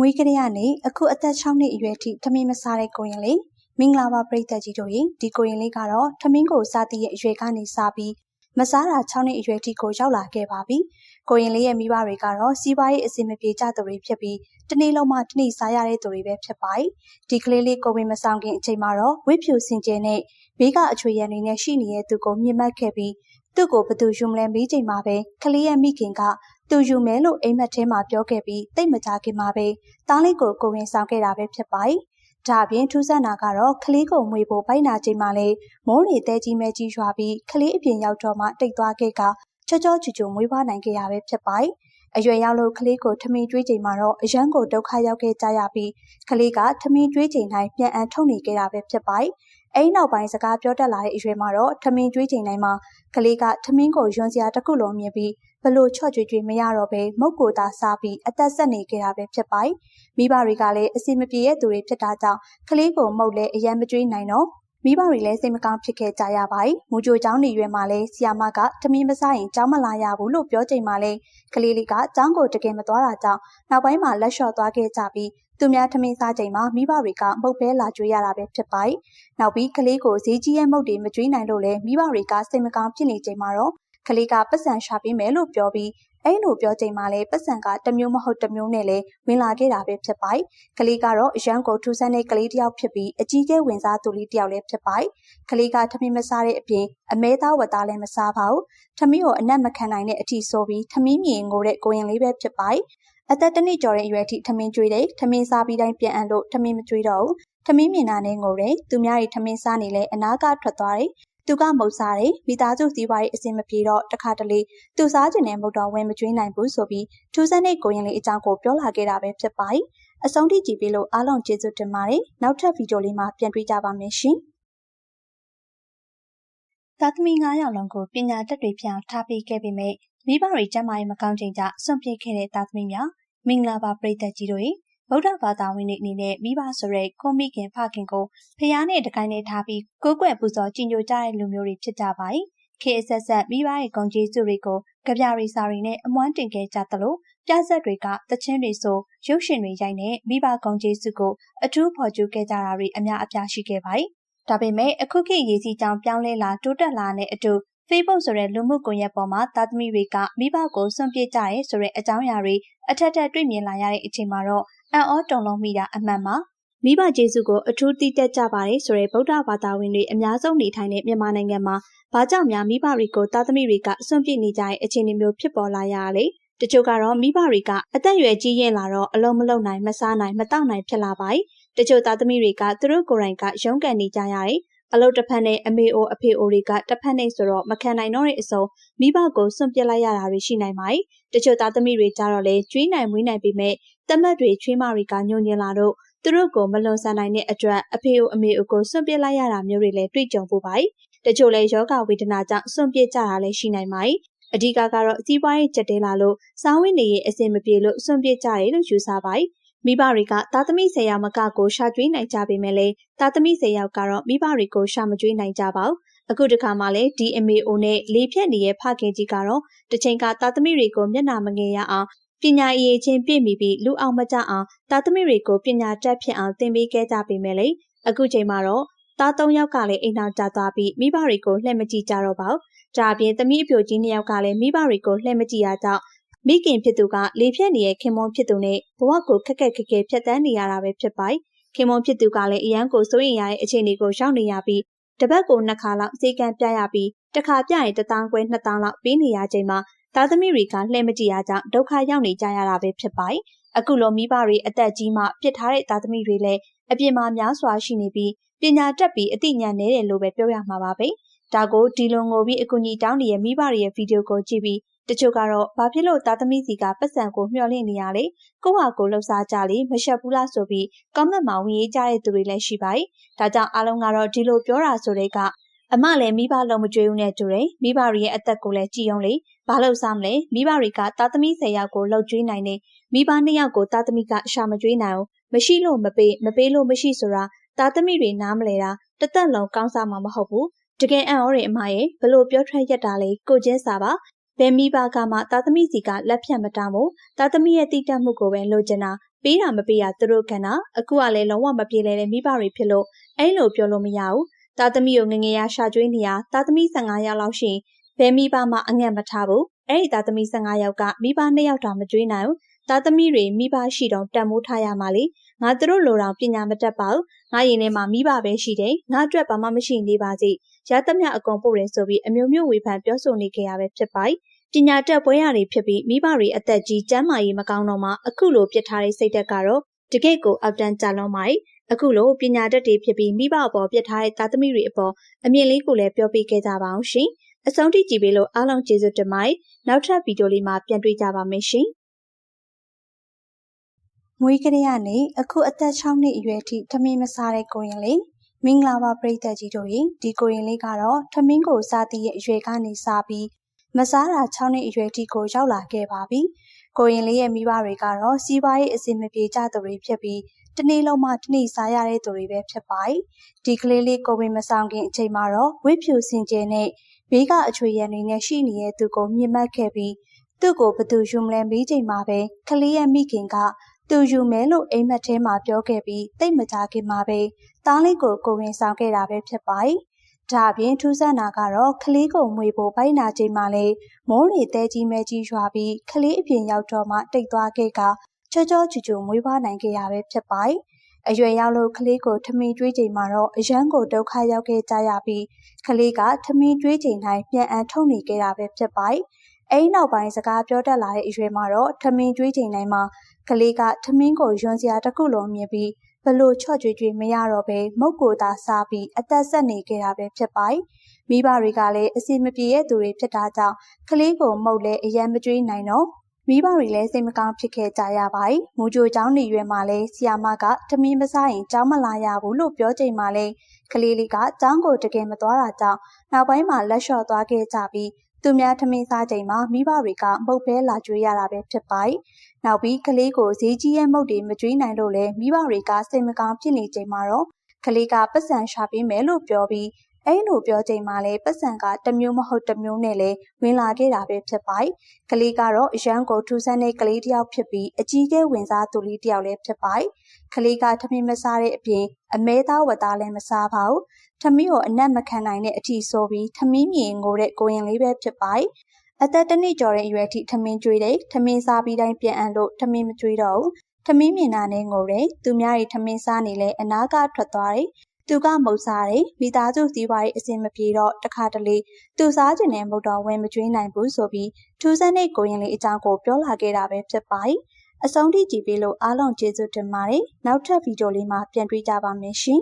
မွေးကလေးကနေအခုအသက်6နှစ်အရွယ်ထိထမင်းမစားတဲ့ကိုရင်လေးမင်္ဂလာပါပရိသတ်ကြီးတို့ရေဒီကိုရင်လေးကတော့ထမင်းကိုစားသည့်ရဲ့အရွယ်ကနေစားပြီးမစားတာ6နှစ်အရွယ်ထိကိုရောက်လာခဲ့ပါပြီကိုရင်လေးရဲ့မိဘတွေကတော့စီးပွားရေးအစီအမပြေကြသူတွေဖြစ်ပြီးတနေ့လုံးမှတနေ့စားရတဲ့သူတွေပဲဖြစ်ပါတယ်ဒီကလေးလေးကိုဝင်မဆောင်ခင်အချိန်မှာတော့ဝိဖြူစင်ကြယ်နဲ့ဘေးကအချွေရံနေနဲ့ရှိနေတဲ့သူကိုမြင်မှတ်ခဲ့ပြီးသူ့ကိုဘသူယူမလဲမေးချိန်မှာပဲကလေးရဲ့မိခင်က သူယူမယ်လို့အိမ်မက်ထဲမှာပြောခဲ့ပြီးတိတ်မကြခင်မှာပဲတားလေးကိုကိုဝင်ဆောင်ခဲ့တာပဲဖြစ်ပါတယ်။ဒါအပြင်ထူးဆန်းတာကတော့ကလေးကိုမွေဖို့ပိုက်နာချိန်မှာလေမိုးလေတဲကြီးမဲကြီးရွာပြီးကလေးအပြင်ရောက်တော့မှတိတ်သွားခဲ့ကချောချောချူချူမွေးဖွားနိုင်ခဲ့ရပဲဖြစ်ပါတယ်။အရွယ်ရောက်လို့ကလေးကိုထမင်းကျွေးချိန်မှာတော့အရန်ကိုဒုက္ခရောက်ခဲ့ကြရပြီးကလေးကထမင်းကျွေးချိန်တိုင်းပြန်အန်ထုတ်နေခဲ့တာပဲဖြစ်ပါတယ်။အဲဒီနောက်ပိုင်းစကားပြောတတ်လာတဲ့အရွယ်မှာတော့ထမင်းကျွေးချိန်တိုင်းမှာကလေးကထမင်းကိုယွန်စရာတစ်ခုလုံးမြင်ပြီး ဘလို့ချော့ကြွေကြွေမရတော့ပဲမုတ်ကိုသာစားပြီးအသက်ဆက်နေခဲ့တာပဲဖြစ်ပါတယ်။မိဘတွေကလည်းအစီမပြေတဲ့သူတွေဖြစ်တာကြောင့်ကလေးကိုမုတ်လဲအရန်မကြွေးနိုင်တော့မိဘတွေလည်းစိတ်မကောင်းဖြစ်ခဲ့ကြရပါတယ်။မူကြိုကျောင်းနေရွယ်မှာလည်းဆီယာမကတမင်းမစားရင်ကျောင်းမလာရဘူးလို့ပြောချိန်မှာလည်းကလေးလေးကကျောင်းကိုတကယ်မသွားတာကြောင့်နောက်ပိုင်းမှာလက်လျှော့သွားခဲ့ကြပြီးသူများထမင်းစားချိန်မှာမိဘတွေကမုတ်ပဲလာကြွေးရတာပဲဖြစ်ပါတယ်။နောက်ပြီးကလေးကိုဈေးကြီးရဲ့မုတ်တွေမကြွေးနိုင်လို့လည်းမိဘတွေကစိတ်မကောင်းဖြစ်နေချိန်မှာတော့ ကလေးကပတ်စံရှာပေးမယ်လို့ပြောပြီးအဲ့လိုပြောချိန်မှာလည်းပတ်စံကတမျိုးမဟုတ်တမျိုးနဲ့လည်းဝင်လာခဲ့တာပဲဖြစ်ပါတယ်။ကလေးကတော့အရန်ကိုထူးဆန်းတဲ့ကလေးတစ်ယောက်ဖြစ်ပြီးအကြီးကျယ်ဝင်စားသူလေးတစ်ယောက်လည်းဖြစ်ပါတယ်။ကလေးကထမင်းမစားတဲ့အပြင်အမဲသားဝတ်သားလည်းမစားပါဘူး။ထမင်းကိုအနက်မခံနိုင်တဲ့အထိဆိုပြီးထမင်းမြင်ငိုတဲ့ကိုရင်လေးပဲဖြစ်ပါတယ်။အသက်တနည်းကျော်တဲ့အရွယ်ထိထမင်းကျွေးတဲ့ထမင်းစားပြီးတိုင်းပြန်အံလို့ထမင်းမကျွေးတော့ဘူးထမင်းမြင်တာနဲ့ငိုတယ်သူများတွေထမင်းစားနေလဲအနာကထွက်သွားတယ် သူကမုတ်စားတယ်မိသားစုစည်းဝါးရေးအဆင်မပြေတော့တခါတလေသူစားကျင်တဲ့မုတ်တော်ဝင်မကျွေးနိုင်ဘူးဆိုပြီးထူးဆန်းတဲ့ကိုရင်လေးအကြောင်းကိုပြောလာခဲ့တာပဲဖြစ်ပါတယ်အဆုံးထိကြည့်ပြီးလို့အားလုံးကျေးဇူးတင်ပါတယ်နောက်ထပ်ဗီဒီယိုလေးမှာပြန်တွေ့ကြပါမယ်ရှင်သားသမီး9ယောက်လုံးကိုပညာတတ်တွေပြောင်းထားပေးခဲ့ပေမဲ့မိဘတွေကျမ်းမာရေးမကောင်းချိန်ကြစွန့်ပစ်ခဲ့တဲ့သားသမီးများမင်္ဂလာပါပရိသတ်ကြီးတို့ ဗုဒ္ဓဘာသာဝင်တွေအနေနဲ့မိဘဆိုတဲ့ကိုမိခင်ဖခင်ကိုဖျားနဲ့တကိုင်းနဲ့ထားပြီးကိုးကွယ်ပူဇော်ကြည်ညိုကြတဲ့လူမျိုးတွေဖြစ်ကြပါတယ်။ခေအဆက်ဆက်မိဘရဲ့ဂုဏ်ကျေးဇူးတွေကိုကြပြရီစာတွေနဲ့အမွှမ်းတင်ခဲ့ကြသလိုပြဆက်တွေကတချင်းတွေဆိုရုပ်ရှင်တွေရိုက်နေမိဘဂုဏ်ကျေးဇူးကိုအထူးဖော်ကျူးခဲ့ကြတာတွေအများအပြားရှိခဲ့ပါတယ်။ဒါပေမဲ့အခုခေတ်ရည်စည်းကြောင်ပြောင်းလဲလာတိုးတက်လာတဲ့အတူ Facebook ဆိုတဲ့လူမှုကွန်ရက်ပေါ်မှာသားသမီးတွေကမိဘကိုစွန့်ပစ်ကြရဲဆိုတဲ့အကြောင်းအရာတွေအထက်ထက်တွေ့မြင်လာရတဲ့အချိန်မှာတော့ အံ့ဩတုန်လှုပ်မိတာအမှန်ပါမိဘကျေးဇူးကိုအထူးတည်တက်ကြပါတယ်ဆိုတဲ့ဗုဒ္ဓဘာသာဝင်တွေအများဆုံးနေထိုင်တဲ့မြန်မာနိုင်ငံမှာဘာကြောင့်များမိဘတွေကိုသားသမီးတွေကစွန့်ပစ်နေကြတဲ့အခြေအနေမျိုးဖြစ်ပေါ်လာရလဲတချို့ကတော့မိဘတွေကအသက်အရွယ်ကြီးရင်လာတော့အလုံးမလုံးနိုင်မစားနိုင်မတောက်နိုင်ဖြစ်လာပါတယ်တချို့သားသမီးတွေကသူတို့ကိုယ်တိုင်ကရုန်းကန်နေကြရတယ် အလုတ်တစ်ဖက်နဲ့အမေအိုအဖေအိုတွေကတစ်ဖက်နဲ့ဆိုတော့မခံနိုင်တော့တဲ့အစုံမိဘကိုစွန့်ပစ်လိုက်ရတာတွေရှိနိုင်ပါတယ်။တချို့သားသမီးတွေကြတော့လေကျွေးနိုင်မွေးနိုင်ပေမဲ့တမတ်တွေချွေးမတွေကညှို့ညင်လာတော့သူတို့ကိုမလွန်ဆန်နိုင်တဲ့အတွက်အဖေအိုအမေအိုကိုစွန့်ပစ်လိုက်ရတာမျိုးတွေလည်းတွေ့ကြုံဖို့ပါတယ်။တချို့လည်းယောဂဝေဒနာကြောင့်စွန့်ပစ်ကြတာလည်းရှိနိုင်ပါတယ်။အဓိကကတော့စီးပွားရေးကြက်တဲလာလို့စောင်းဝင်းနေရဲ့အဆင်မပြေလို့စွန့်ပစ်ကြတယ်လို့ယူဆပါတယ် မိဘတွေကသားသမီး၁၀ယောက်မကကိုရှာကျွေးနိုင်ကြပေမဲ့လည်းသားသမီး၁၀ယောက်ကတော့မိဘတွေကိုရှာမကျွေးနိုင်ကြပါဘူး။အခုတခါမှလည်း DMAO နဲ့လေးဖြတ်နေတဲ့ဖခင်ကြီးကတော့တချိန်ကသားသမီးတွေကိုမျက်နှာမငယ်ရအောင်ပညာအရေးချင်းပြည့်မီပြီးလူအောင်မကြအောင်သားသမီးတွေကိုပညာတတ်ဖြစ်အောင်သင်ပေးခဲ့ကြပေမဲ့လေအခုချိန်မှာတော့သား၃ယောက်ကလည်းအိမ်နောက်ကျသွားပြီးမိဘတွေကိုလှည့်မကြည့်ကြတော့ပါဘူး။ဒါအပြင်သမီးအပြိုကြီး၂ယောက်ကလည်းမိဘတွေကိုလှည့်မကြည့်ရကြောင်း မိခင်ဖြစ်သူကလေဖြတ်နေတဲ့ခင်မွန်ဖြစ်သူနဲ့ဘဝကိုခက်ခက်ခဲခဲဖြတ်တန်းနေရတာပဲဖြစ်ပါတယ်။ခင်မွန်ဖြစ်သူကလည်းအရန်ကိုစိုးရင်ရတဲ့အခြေအနေကိုရောက်နေရပြီးတပတ်ကိုနှစ်ခါလောက်စေကံပြရပြီးတစ်ခါပြရင်တစ်တောင်းခွဲနှစ်တောင်းလောက်ပေးနေရချိန်မှာသားသမီးတွေကလှည့်မကြည့်ရကြောင်းဒုက္ခရောက်နေကြရတာပဲဖြစ်ပါတယ်။အခုလိုမိဘတွေအသက်ကြီးမှပြစ်ထားတဲ့သားသမီးတွေလည်းအပြစ်မှာများစွာရှိနေပြီးပညာတတ်ပြီးအသိဉာဏ်နည်းတယ်လို့ပဲပြောရမှာပါပဲ။ဒါကိုဒီလိုငိုပြီးအကူအညီတောင်းနေတဲ့မိဘတွေရဲ့ဗီဒီယိုကိုကြည့်ပြီး တချို့ကတော့ဘာဖြစ်လို့သားသမီးစီကပတ်စံကိုမျှော်လင့်နေရလဲကိုဟာကိုလှုပ်ရှားကြလေမရှက်ဘူးလားဆိုပြီးကောမန့်မှာဝင်ရေးကြတဲ့သူတွေလည်းရှိပါတယ်။ဒါကြောင့်အားလုံးကတော့ဒီလိုပြောတာဆိုတဲ့ကအမလည်းမိဘလုံးမကြွေးဘူးနဲ့တူတယ်မိဘတွေရဲ့အသက်ကိုလည်းကြည်အောင်လေဘာလို့စားမလဲမိဘတွေကသားသမီး၁၀ယောက်ကိုလှုပ်ကြွေးနိုင်နေမိဘ၂ယောက်ကိုသားသမီးကရှာမကြွေးနိုင်အောင်မရှိလို့မပေးမပေးလို့မရှိဆိုတာသားသမီးတွေနားမလဲတာတသက်လုံးကောင်းစားမှာမဟုတ်ဘူးတကယ်အံ့ဩတယ်အမရဲ့ဘလို့ပြောထွက်ရက်တာလဲကိုချင်းစာပါ ဘယ်မိဘကမှသားသမီးစီကလက်ဖြတ်မတောင်းဘူးသားသမီးရဲ့တိတက်မှုကိုပဲလိုချင်တာပေးတာမပေးတာသူတို့ကဏ္ဍအခုကလည်းလုံးဝမပြေလဲတဲ့မိဘတွေဖြစ်လို့အဲ့လိုပြောလို့မရဘူးသားသမီးကိုငငယ်ရရှာကျွေးနေရသားသမီး15ယောက်လောက်ရှိဘယ်မိဘမှအငတ်မထားဘူးအဲ့ဒီသားသမီး15ယောက်ကမိဘ2ယောက်တောင်မကျွေးနိုင်ဘူးသားသမီးတွေမိဘရှိတော့တန်မိုးထားရမှာလေ ငါတို့လိုတောင်ပညာမတတ်ပါဘူးငါရင်ထဲမှာမိဘပဲရှိတယ်ငါအတွက်ဘာမှမရှိနေပါစေရသမျှအကုန်ပို့တယ်ဆိုပြီးအမျိုးမျိုးဝေဖန်ပြောဆိုနေကြရပဲဖြစ်ပါပညာတက်ပွဲရတွေဖြစ်ပြီးမိဘတွေအသက်ကြီးကျန်းမာရေးမကောင်းတော့မှအခုလိုပြစ်ထားတဲ့စိတ်သက်ကတော့တကယ့်ကိုအောက်တန်းကြလုံးပါအခုလိုပညာတတ်တွေဖြစ်ပြီးမိဘအပေါ်ပြစ်ထားတဲ့သားသမီးတွေအပေါ်အမြင်လေးကိုလည်းပြောပြခဲ့ကြပါအောင်ရှင်အဆုံးထိကြည့်ပေးလို့အားလုံးကျေးဇူးတင်ပါတယ်နောက်ထပ်ဗီဒီယိုလေးမှာပြန်တွေ့ကြပါမယ်ရှင် မွေးကလေးကနေအခုအသက်6နှစ်အရွယ်ထိထမင်းမစားတဲ့ကိုရင်လေးမင်္ဂလာပါပရိသတ်ကြီးတို့ရေဒီကိုရင်လေးကတော့ထမင်းကိုစားသည့်ရဲ့အရွယ်ကနေစားပြီးမစားတာ6နှစ်အရွယ်ထိကိုရောက်လာခဲ့ပါပြီကိုရင်လေးရဲ့မိဘတွေကတော့စီးပွားရေးအစီအမပြေကြသူတွေဖြစ်ပြီးတနေ့လုံးမှတနေ့စားရတဲ့သူတွေပဲဖြစ်ပါတယ်ဒီကလေးလေးကိုဝင်မဆောင်ခင်အချိန်မှာတော့ဝိဖြူစင်ကျဲနဲ့ဘေးကအချွေရံနေနဲ့ရှိနေတဲ့သူကိုမြင်မှတ်ခဲ့ပြီးသူ့ကိုဘသူယူမလဲမေးချိန်မှာပဲကလေးရဲ့မိခင်က သူယူမယ်လို့အိမ်မက်ထဲမှာပြောခဲ့ပြီးတိတ်မကြခင်မှာပဲတားလေးကိုကိုဝင်ဆောင်ခဲ့တာပဲဖြစ်ပါတယ်။ဒါအပြင်ထူးဆန်းတာကတော့ကလေးကိုမွေဖို့ပိုက်နာချိန်မှာလေမိုးရီတဲကြီးမဲကြီးရွာပြီးကလေးအပြင်ရောက်တော့မှတိတ်သွားခဲ့ကချောချောချူချူမွေးဖွားနိုင်ခဲ့ရပဲဖြစ်ပါတယ်။အရွယ်ရောက်လို့ကလေးကိုထမင်းကျွေးချိန်မှာတော့အရန်ကိုဒုက္ခရောက်ခဲ့ကြရပြီးကလေးကထမင်းကျွေးချိန်တိုင်းပြန်အန်ထုတ်နေခဲ့တာပဲဖြစ်ပါတယ်။အဲဒီနောက်ပိုင်းစကားပြောတတ်လာတဲ့အရွယ်မှာတော့ထမင်းကျွေးချိန်တိုင်းမှာ ကလေးကထမင်းကိုယွန်းစရာတစ်ခုလုံးမြင်ပြီးဘလို့ချော့ကြွေကြွေမရတော့ပဲမုတ်ကိုသာစားပြီးအသက်ဆက်နေခဲ့တာပဲဖြစ်ပါတယ်။မိဘတွေကလည်းအစီမပြေတဲ့သူတွေဖြစ်တာကြောင့်ကလေးကိုမုတ်လဲအရန်မကြွေးနိုင်တော့မိဘတွေလည်းစိတ်မကောင်းဖြစ်ခဲ့ကြရပါတယ်။မူကြိုကျောင်းနေရွယ်မှာလည်းဆီယာမကထမင်းမစားရင်ကျောင်းမလာရဘူးလို့ပြောချိန်မှာလည်းကလေးလေးကကျောင်းကိုတကယ်မသွားတာကြောင့်နောက်ပိုင်းမှာလက်လျှော့သွားခဲ့ကြပြီး သူများထမင်းစားချိန်မှာမိဘတွေကမုတ်ပဲလာကြွေးရတာပဲဖြစ်ပါတယ်။နောက်ပြီးကလေးကိုဈေးကြီးရဲ့မုတ်တွေမကြွေးနိုင်လို့လည်းမိဘတွေကစိတ်မကောင်းဖြစ်နေချိန်မှာတော့ကလေးကပတ်စံရှာပေးမယ်လို့ပြောပြီးအဲ့လိုပြောချိန်မှာလည်းပတ်စံကတမျိုးမဟုတ်တမျိုးနဲ့လည်းဝင်လာခဲ့တာပဲဖြစ်ပါတယ်။ကလေးကတော့အရန်ကိုထူဆန်းတဲ့ကလေးတစ်ယောက်ဖြစ်ပြီးအကြီးကျယ်ဝင်စားသူလေးတစ်ယောက်လည်းဖြစ်ပါတယ်။ကလေးကထမင်းမစားတဲ့အပြင်အမဲသားဝတ်သားလည်းမစားပါဘူး။ ထမင်းကိုအနက်မခံနိုင်တဲ့အထိဆိုပြီးထမင်းမြင်ငိုတဲ့ကိုရင်လေးပဲဖြစ်ပါတယ်။အသက်တနှစ်ကျော်တဲ့အရွယ်ထိထမင်းကျွေးတယ်ထမင်းစားပြီးတိုင်းပြန်အံလို့ထမင်းမကျွေးတော့ဘူးထမင်းမြင်တာနဲ့ငိုတယ်သူများတွေထမင်းစားနေလဲအနာကထွက်သွားတယ်သူကမုတ်စားတယ်မိသားစုစည်းဝါးရေးအဆင်မပြေတော့တခါတလေသူစားကျင်တဲ့မုတ်တော်ဝင်မကျွေးနိုင်ဘူးဆိုပြီးထူးဆန်းတဲ့ကိုရင်လေးအကြောင်းကိုပြောလာခဲ့တာပဲဖြစ်ပါတယ်အဆုံးထိကြည့်ပေးလို့အားလုံးကျေးဇူးတင်ပါတယ်နောက်ထပ်ဗီဒီယိုလေးမှာပြန်တွေ့ကြပါမယ်ရှင်